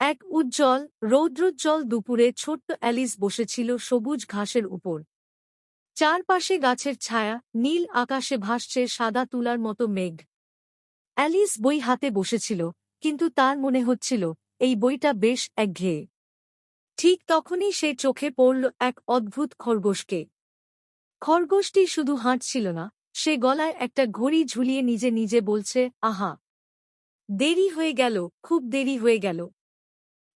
এক উজ্জ্বল, রৌদ্রোজ্জ্বল দুপুরে ছোট্ট অ্যালিস বসেছিল সবুজ ঘাসের উপর। চারপাশে গাছের ছায়া, নীল আকাশে ভাসছে সাদা তুলার মতো মেঘ। অ্যালিস বই হাতে বসেছিল, কিন্তু তার মনে হচ্ছিল, এই বইটা বেশ একঘেয়ে। ঠিক তখনই সে চোখে পড়ল এক অদ্ভুত খরগোশকে। খরগোশটি শুধু হাঁটছিল না, সে গলায় একটা ঘড়ি ঝুলিয়ে নিজে নিজে বলছে, আহা! দেরি হয়ে গেল, খুব দেরি হয়ে গেল।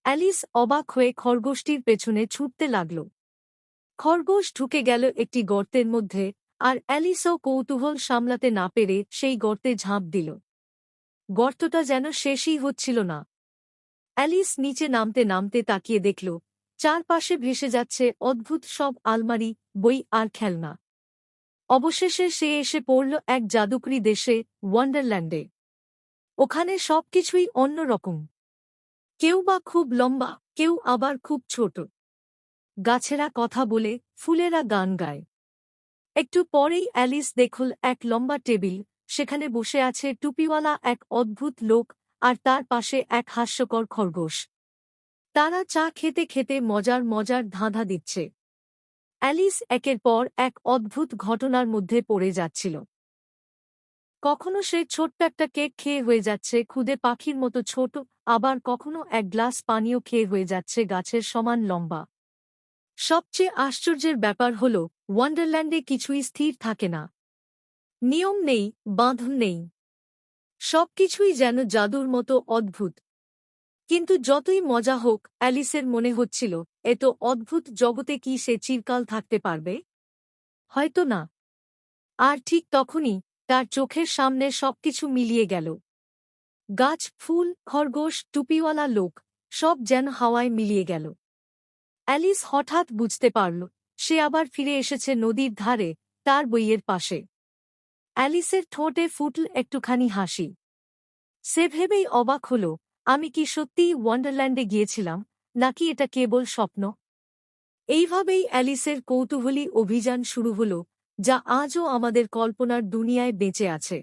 অ্যালিস অবাক হয়ে খরগোশটির পেছনে ছুটতে লাগল। খরগোশ ঢুকে গেল একটি গর্তের মধ্যে, আর অ্যালিসও কৌতূহল সামলাতে না পেরে সেই গর্তে ঝাঁপ দিল। গর্তটা যেন শেষই হচ্ছিল না। অ্যালিস নিচে নামতে নামতে তাকিয়ে দেখল, চারপাশে ভেসে যাচ্ছে অদ্ভুত সব আলমারি, বই আর খেলনা। অবশেষে সে এসে পড়ল এক জাদুকরি দেশে, ওয়ান্ডারল্যান্ডে। ওখানে সবকিছুই অন্যরকম। কেউ বা খুব লম্বা, কেউ আবার খুব ছোট। গাছেরা কথা বলে, ফুলেরা গান গায়। একটু পরেই অ্যালিস দেখল এক লম্বা টেবিল, সেখানে বসে আছে টুপিওয়ালা এক অদ্ভুত লোক আর তার পাশে এক হাস্যকর খরগোশ। তারা চা খেতে খেতে মজার মজার ধাঁধা দিচ্ছে। অ্যালিস একের পর এক অদ্ভুত ঘটনার মধ্যে পড়ে যাচ্ছিল। কখনো সে ছোট্ট একটা কেক খেয়ে হয়ে যাচ্ছে, খুদে পাখির মতো ছোট, আবার কখনো এক গ্লাস পানীয় খেয়ে হয়ে যাচ্ছে গাছের সমান লম্বা। সবচেয়ে আশ্চর্যের ব্যাপার হল, ওয়ান্ডারল্যান্ডে কিছুই স্থির থাকে না। নিয়ম নেই, বাঁধন নেই। সবকিছুই যেন জাদুর মতো অদ্ভুত। কিন্তু যতই মজা হোক, অ্যালিসের মনে হচ্ছিল এত অদ্ভুত জগতে কি সে চিরকাল থাকতে পারবে? হয়তো না। আর ঠিক তখনই তার চোখের সামনে সবকিছু মিলিয়ে গেল। গাছ, ফুল, খরগোশ, টুপিওয়ালা লোক, সব যেন হাওয়ায় মিলিয়ে গেল। অ্যালিস হঠাৎ বুঝতে পারল, সে আবার ফিরে এসেছে নদীর ধারে, তার বইয়ের পাশে। অ্যালিসের ঠোঁটে ফুটল একটুখানি হাসি। সে ভেবেই অবাক হল, আমি কি সত্যিই ওয়ান্ডারল্যান্ডে গিয়েছিলাম, নাকি এটা কেবল স্বপ্ন? এইভাবেই অ্যালিসের কৌতূহলী অভিযান শুরু হল যা আজও আমাদের কল্পনার দুনিয়ায় বেঁচে আছে।